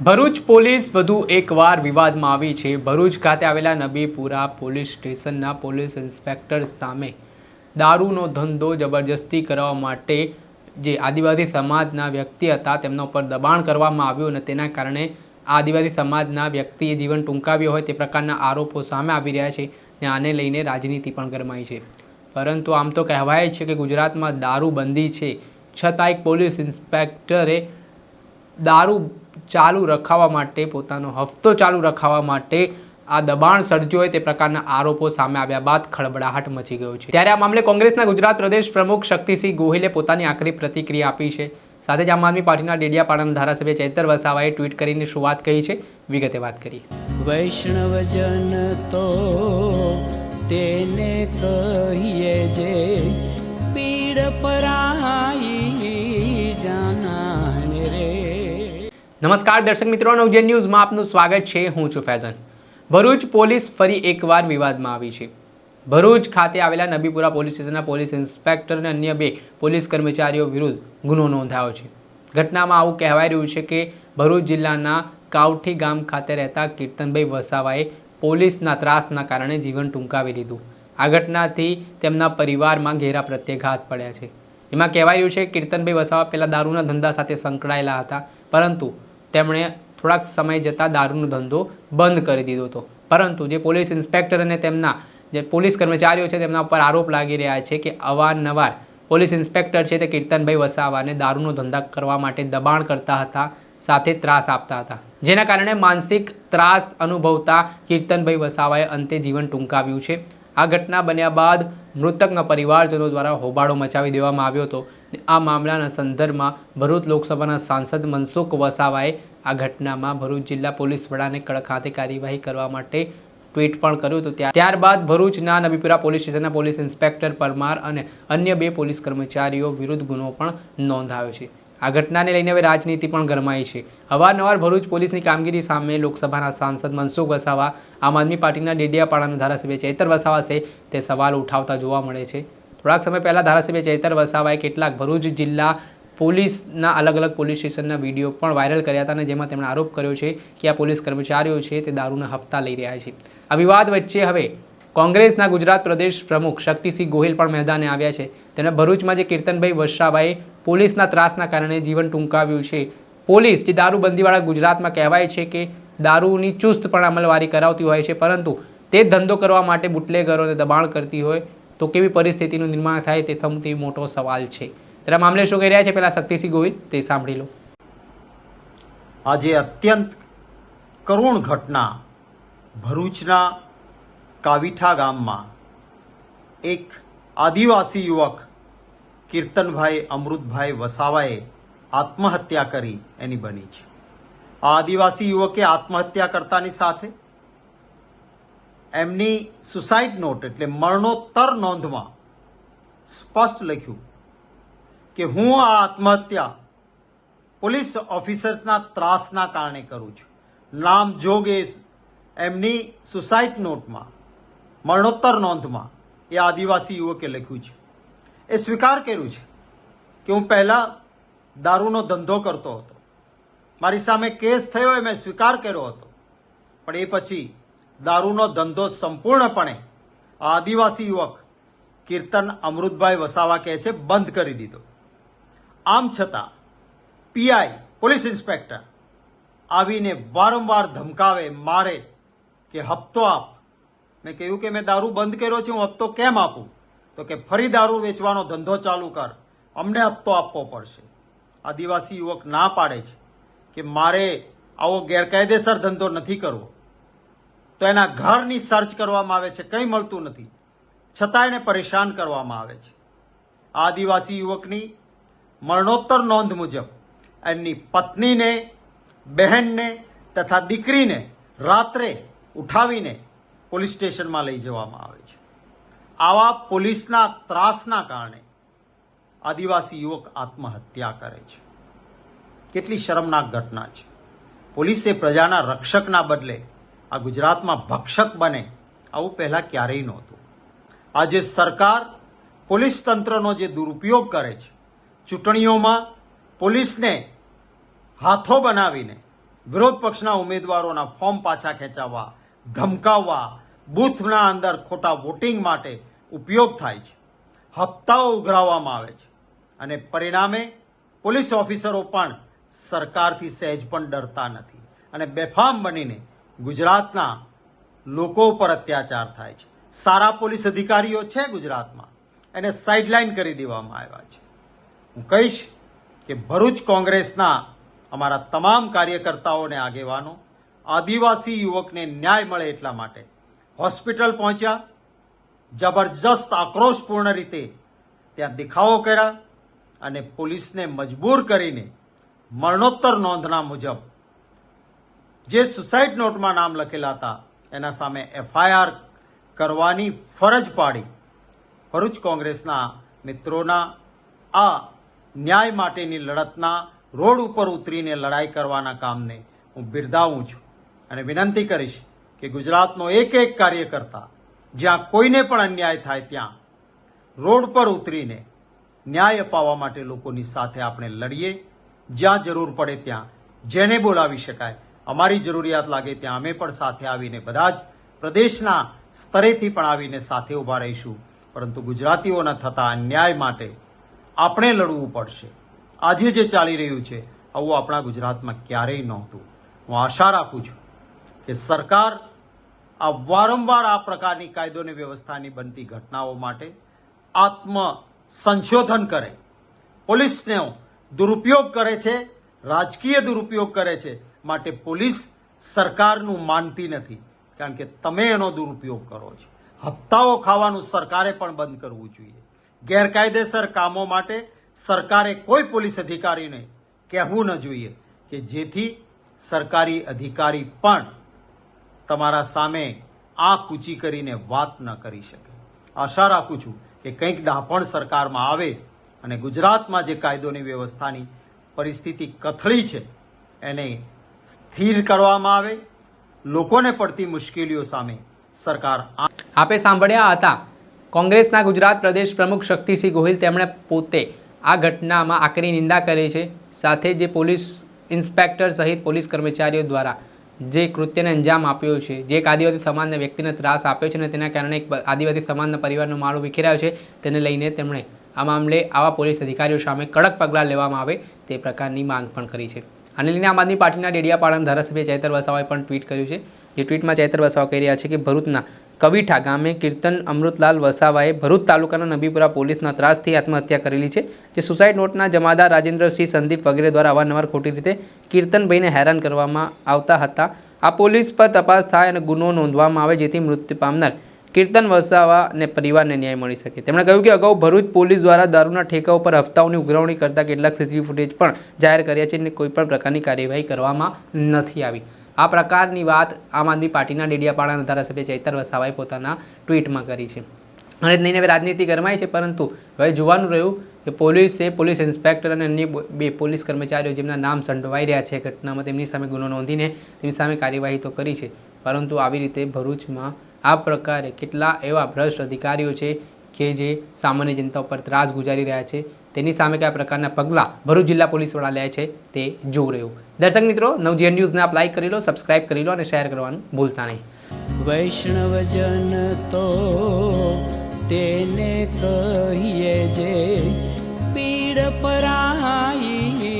Bharuch police વધુ એકવાર વિવાદમાં આવી છે. ભરૂચ ખાતે આવેલા નબીપુરા પોલીસ સ્ટેશનના પોલીસ ઇન્સ્પેક્ટર સામે દારૂનો ધંધો જબરજસ્તી કરવા માટે જે આદિવાસી સમાજના વ્યક્તિ હતા, તેમના ઉપર દબાણ કરવામાં આવ્યું અને તેના કારણે આદિવાસી સમાજના વ્યક્તિએ જીવન ટૂંકાવ્યું હોય તે પ્રકારના આરોપો સામે આવી રહ્યા છે અને આને લઈને રાજનીતિ પણ ગરમાઈ છે. પરંતુ આમ તો કહેવાય છે કે ગુજરાતમાં દારૂબંધી છે. છતાં એક પોલીસ ઇન્સ્પેક્ટરે દારૂ ચાલુ રખાવવા માટે, પોતાનો હફતો ચાલુ રખાવવા માટે આ દબાણ સર્જ્યું હોય તે પ્રકારના આરોપો સામે આવ્યા બાદ ખળબડાહટ મચી ગયો છે. ત્યારે આ મામલે કોંગ્રેસના ગુજરાત પ્રદેશ પ્રમુખ શક્તિસિંહ ગોહિલે પોતાની આખરી પ્રતિક્રિયા આપી છે. સાથે જ આમ આદમી પાર્ટીના ડેડિયાપાડાના ધારાસભ્ય ચૈતર વસાવાએ ટ્વીટ કરીને શું વાત કહી છે. વિગતે વાત કરી વૈષ્ણવજન તો તેને કહીએ જે પીડ પરાઈ નમસ્કાર, દર્શક મિત્રો, નવજન ન્યૂઝમાં આપનું સ્વાગત છે. હું છું ફૈઝન. ભરૂચ પોલીસ ફરી એકવાર વિવાદમાં આવી છે. ભરૂચ ખાતે આવેલા નબીપુરા પોલીસ સ્ટેશનના પોલીસ ઇન્સ્પેક્ટર અને અન્ય બે પોલીસ કર્મચારીઓ વિરુદ્ધ ગુનો નોંધાયો છે. ઘટનામાં આવું કહેવાય રહ્યું છે કે ભરૂચ જિલ્લાના કાવઠી ગામ ખાતે રહેતા કીર્તનભાઈ વસાવાએ પોલીસના ત્રાસના કારણે જીવન ટૂંકાવી લીધું આ ઘટનાથી તેમના પરિવારમાં ઘેરા પ્રત્યાઘાત પડ્યા છે. એમાં કહેવાય રહ્યું છે કે કીર્તનભાઈ વસાવા પહેલાં દારૂના ધંધા સાથે સંકળાયેલા હતા, પરંતુ તેમણે થોડાક સમય જતાં દારૂનો ધંધો બંધ કરી દીધો હતો. પરંતુ જે પોલીસ ઇન્સ્પેક્ટર અને તેમના જે પોલીસ કર્મચારીઓ છે તેમના ઉપર આરોપ લાગી રહ્યા છે કે અવારનવાર પોલીસ ઇન્સ્પેક્ટર છે તે કીર્તનભાઈ વસાવાને દારૂનો ધંધા કરવા માટે દબાણ કરતા હતા, સાથે ત્રાસ આપતા હતા. જેના કારણે માનસિક ત્રાસ અનુભવતા કીર્તનભાઈ વસાવાએ અંતે જીવન ટૂંકાવ્યું છે. આ ઘટના બન્યા બાદ મૃતકના પરિવારજનો દ્વારા હોબાળો મચાવી દેવામાં આવ્યો હતો. આ મામલાના સંદર્ભમાં ભરૂચ લોકસભાના સાંસદ મનસુખ વસાવાએ આ ઘટનામાં ભરૂચ જિલ્લા પોલીસ વડાને કડક હાથે કાર્યવાહી કરવા માટે ટ્વીટ પણ કર્યું હતું. ત્યાર- ત્યારબાદ ભરૂચના નબીપુરા પોલીસ સ્ટેશનના પોલીસ ઇન્સ્પેક્ટર પરમાર અને અન્ય બે પોલીસ કર્મચારીઓ વિરુદ્ધ ગુનો પણ નોંધાયો છે. આ ઘટનાને લઈને હવે રાજનીતિ પણ ગરમાઈ છે. અવારનવાર ભરૂચ પોલીસની કામગીરી સામે લોકસભાના સાંસદ મનસુખ વસાવા, આમ આદમી પાર્ટીના ડેડિયાપાડાના ધારાસભ્ય ચેતર વસાવા છે તે સવાલ ઉઠાવતા જોવા મળે છે. થોડાક સમય પહેલાં ધારાસભ્ય ચેતર વસાવાએ કેટલાક ભરૂચ જિલ્લા પોલીસના અલગ અલગ પોલીસ સ્ટેશનના વીડિયો પણ વાયરલ કર્યા હતા અને જેમાં તેમણે આરોપ કર્યો છે કે આ પોલીસ કર્મચારીઓ છે તે દારૂના હપ્તા લઈ રહ્યા છે. આ વિવાદ વચ્ચે હવે કોંગ્રેસના ગુજરાત પ્રદેશ પ્રમુખ શક્તિસિંહ ગોહિલ પણ મેદાને આવ્યા છે. તેમણે ભરૂચમાં જે કીર્તનભાઈ વસાવાએ પોલીસના ત્રાસના કારણે જીવન ટૂંકાવ્યું છે. પોલીસ, જે દારૂબંધીવાળા ગુજરાતમાં કહેવાય છે કે દારૂની ચુસ્ત પણ અમલવારી કરાવતી હોય છે, પરંતુ તે ધંધો કરવા માટે બુટલેગરોને દબાણ કરતી હોય તો કેવી પરિસ્થિતિનું નિર્માણ થાય તે સૌથી મોટો સવાલ છે. ત્યારે મામલે શું કહી રહ્યા છે? પહેલાં શક્તિસિંહ ગોહિલ, તે સાંભળી લો. આજે અત્યંત કરુણ ઘટના ભરૂચના કાવીઠા ગામમાં એક આદિવાસી યુવક કીર્તનભાઈ અમૃતભાઈ વસાવાએ આત્મહત્યા કરી એની બની છે. આ આદિવાસી યુવકે આત્મહત્યા કરતાની સાથે એમની સુસાઇડ નોટ એટલે મરણોત્તર નોંધમાં સ્પષ્ટ લખ્યું કે હું આ આત્મહત્યા પોલીસ ઓફિસર્સના ત્રાસના કારણે કરું છું. નામ જોગે એમની સુસાઇડ નોટમાં મરણોત્તર નોંધમાં એ આદિવાસી યુવકે લખ્યું છે. એ સ્વીકાર કર્યું છે કે હું પહેલા દારૂનો ધંધો કરતો હતો. મારી સામે કેસ થયો એ મેં સ્વીકાર કર્યો હતો. પણ એ પછી દારૂનો ધંધો સંપૂર્ણપણે આદિવાસી યુવક કીર્તન અમૃતભાઈ વસાવા કહે છે, બંધ કરી દીધો. આમ છતાં, પીઆઈ, પોલીસ ઇન્સ્પેક્ટર આવીને વારંવાર ધમકાવે, મારે કે હપ્તો આપ. મેં કહ્યું કે મેં દારૂ બંધ કર્યો છે, હું હપ્તો કેમ આપું? તો કે ફરી દારૂ વેચવાનો ધંધો ચાલુ કર. અમને હપ્તો આપવો પડશે. આદિવાસી યુવક ના પાડે છે કે મારે આવો ગેરકાયદેસર ધંધો નથી કરવો. તો એના ઘરની સર્ચ કરવામાં આવે છે, કંઈ મળતું નથી. છતાં એને પરેશાન કરવામાં આવે છે. આદિવાસી યુવકની મરણોત્તર નોંધ મુજબ, એમની પત્નીને, બહેનને તથા દીકરીને રાત્રે ઉઠાવીને પોલીસ સ્ટેશનમાં લઈ જવામાં આવે છે. આવા પોલીસના ત્રાસના કારણે આદિવાસી યુવક આત્મહત્યા કરે છે. કેટલી શરમનાક ઘટના છે. પોલીસે પ્રજાના રક્ષકના બદલે આ ગુજરાતમાં ભક્ષક બને, આવું પહેલાં ક્યારેય નહોતું. આજે સરકાર પોલીસ તંત્રનો જે દુરુપયોગ કરે છે, ચૂંટણીઓમાં પોલીસને હાથો બનાવીને વિરોધ પક્ષના ઉમેદવારોના ફોર્મ પાછા ખેંચાવવા, ધમકાવવા, બૂથના અંદર ખોટા વોટિંગ માટે ઉપયોગ થાય છે, હપ્તાઓ ઉઘરાવવામાં આવે છે અને પરિણામે પોલીસ ઓફિસરો પણ સરકારથી સહેજ પણ ડરતા નથી અને બેફામ બનીને ગુજરાતના લોકો ઉપર અત્યાચાર થાય છે. સારા પોલીસ અધિકારીઓ છે ગુજરાતમાં. એને સાઇડલાઇન કરી દેવામાં આવ્યા છે. હું કહીશ કે ભરૂચ કોંગ્રેસના અમારા તમામ કાર્યકર્તાઓને આગેવાનો, આદિવાસી યુવકને ન્યાય મળે એટલા માટે હોસ્પિટલ પહોંચ્યા, જબરજસ્ત આક્રોશપૂર્ણ રીતે ત્યાં દેખાવો કર્યા અને પોલીસને મજબૂર કરીને મરણોત્તર નોંધના મુજબ જે સુસાઇડ નોટમાં નામ લખેલા હતા, એના સામે એફઆઈઆર કરવાની ફરજ પાડી. ભરૂચ કોંગ્રેસના મિત્રોના આ ન્યાય માટેની લડતના રોડ ઉપર ઉતરીને લડાઈ કરવાના કામને હું બિરદાવું છું અને વિનંતી કરીશ કે ગુજરાતનો એક એક કાર્યકર્તા જ્યાં કોઈને પણ અન્યાય થાય ત્યાં રોડ પર ઉતરીને ન્યાય અપાવવા માટે લોકોની સાથે આપણે લડીએ. જ્યાં જરૂર પડે ત્યાં જેને બોલાવી શકાય અમારી જરૂરિયાત લાગે ત્યાં અમે પણ સાથે આવીને બધા જ પ્રદેશના સ્તરેથી પણ આવીને સાથે ઊભા રહીશું. પરંતુ ગુજરાતીઓના થતા અન્યાય માટે આપણે લડવું પડશે. આજે જે ચાલી રહ્યું છે, આવું આપણા ગુજરાતમાં ક્યારેય નહોતું. હું આશા રાખું છું કે સરકાર આ વારંવાર આ પ્રકારની કાયદો અને વ્યવસ્થાની બનતી ઘટનાઓ માટે આત્મ સંશોધન કરે. પોલીસનો દુરુપયોગ કરે છે, રાજકીય દુરુપયોગ કરે છે. માટે પોલીસ સરકારનું માનતી નથી. કારણ કે તમે એનો દુરુપયોગ કરો છો. હપ્તાઓ ખાવાનું સરકારે પણ બંધ કરવું જોઈએ. ગેરકાયદેસર કામો માટે સરકારે કોઈ પોલીસ અધિકારીને કહેવું ન જોઈએ કે જેથી સરકારી અધિકારી પણ તમારા સામે આંખ ઊંચી કરીને વાત ન કરી શકે. આશા રાખું છું કે કંઈક દાપણ સરકારમાં આવે અને ગુજરાતમાં જે કાયદોની વ્યવસ્થાની પરિસ્થિતિ કથળી છે, એને સ્થિર કરવામાં આવે, લોકોને પડતી મુશ્કેલીઓ સામે સરકાર આપે સાંભળ્યા હતા. કોંગ્રેસના ગુજરાત પ્રદેશ પ્રમુખ શક્તિસિંહ ગોહિલ તેમણે પોતે આ ઘટનામાં આકરી નિંદા કરી છે. સાથે જે પોલીસ ઇન્સ્પેક્ટર સહિત પોલીસ કર્મચારીઓ દ્વારા જે કૃત્યને અંજામ આપ્યો છે, જે એક આદિવાસી સમાજના વ્યક્તિને ત્રાસ આપ્યો છે અને તેના કારણે એક આદિવાસી સમાજના પરિવારનો માળો વિખેરાયો છે, તેને લઈને તેમણે આ મામલે આવા પોલીસ અધિકારીઓ સામે કડક પગલાં લેવામાં આવે તે પ્રકારની માંગ પણ કરી છે. આને લઈને આમ આદમી પાર્ટીના ડેડિયાપાડાના ધારાસભ્ય ચૈતર વસાવાએ પણ ટ્વીટ કર્યું છે. જે ટ્વીટમાં ચૈતર વસાવા કહી રહ્યા છે કે ભરૂચના કવિઠા ગામે કીર્તન અમૃતલાલ વસાવાએ ભરૂચ તાલુકાના નબીપુરા પોલીસના ત્રાસથી આત્મહત્યા કરેલી છે, જે સુસાઇડ નોટના જમાદાર રાજેન્દ્રસિંહ સંદીપ વગેરે દ્વારા અવારનવાર ખોટી રીતે કીર્તનભાઈને હેરાન કરવામાં આવતા હતા. આ પોલીસ પર તપાસ થાય અને ગુનો નોંધવામાં આવે, જેથી મૃત્યુ પામનાર કીર્તન વસાવા અને પરિવારને ન્યાય મળી શકે. તેમણે કહ્યું કે અગાઉ ભરૂચ પોલીસ દ્વારા દારૂના ઠેકા ઉપર હપ્તાઓની ઉઘરાવણી કરતા કેટલાક સીસીટીવી ફૂટેજ પણ જાહેર કર્યા છે અને કોઈ પણ પ્રકારની કાર્યવાહી કરવામાં નથી આવી. આ પ્રકારની વાત આમ આદમી પાર્ટીના ડેડિયાપાડાના ધારાસભ્ય ચૈતર વસાવાએ પોતાના ટ્વીટમાં કરી છે. અને જ નહીં હવે રાજનીતિ ગરમાય છે, પરંતુ હવે જોવાનું રહ્યું કે પોલીસે પોલીસ ઇન્સ્પેક્ટર અને અન્ય બે પોલીસ કર્મચારીઓ જેમના નામ સંડોવાઈ રહ્યા છે ઘટનામાં તેમની સામે ગુનો નોંધીને તેમની સામે કાર્યવાહી તો કરી છે, પરંતુ આવી રીતે ભરૂચમાં આ પ્રકારે કેટલા એવા ભ્રષ્ટ અધિકારીઓ છે કે જે સામાન્ય જનતા ઉપર ત્રાસ ગુજારી રહ્યા છે. તેની સામે કયા પ્રકારના પગલાં ભરૂચ જિલ્લા પોલીસ વડા લે છે તે જોવું રહ્યું. દર્શક મિત્રો, નવજીવન ન્યૂઝને આપ લાઈક કરી લો સબસ્ક્રાઇબ કરી લો અને શેર કરવાનું ભૂલતા નહીં. વૈષ્ણવજન તો તેને કહીએ જે પીડ પરાઈ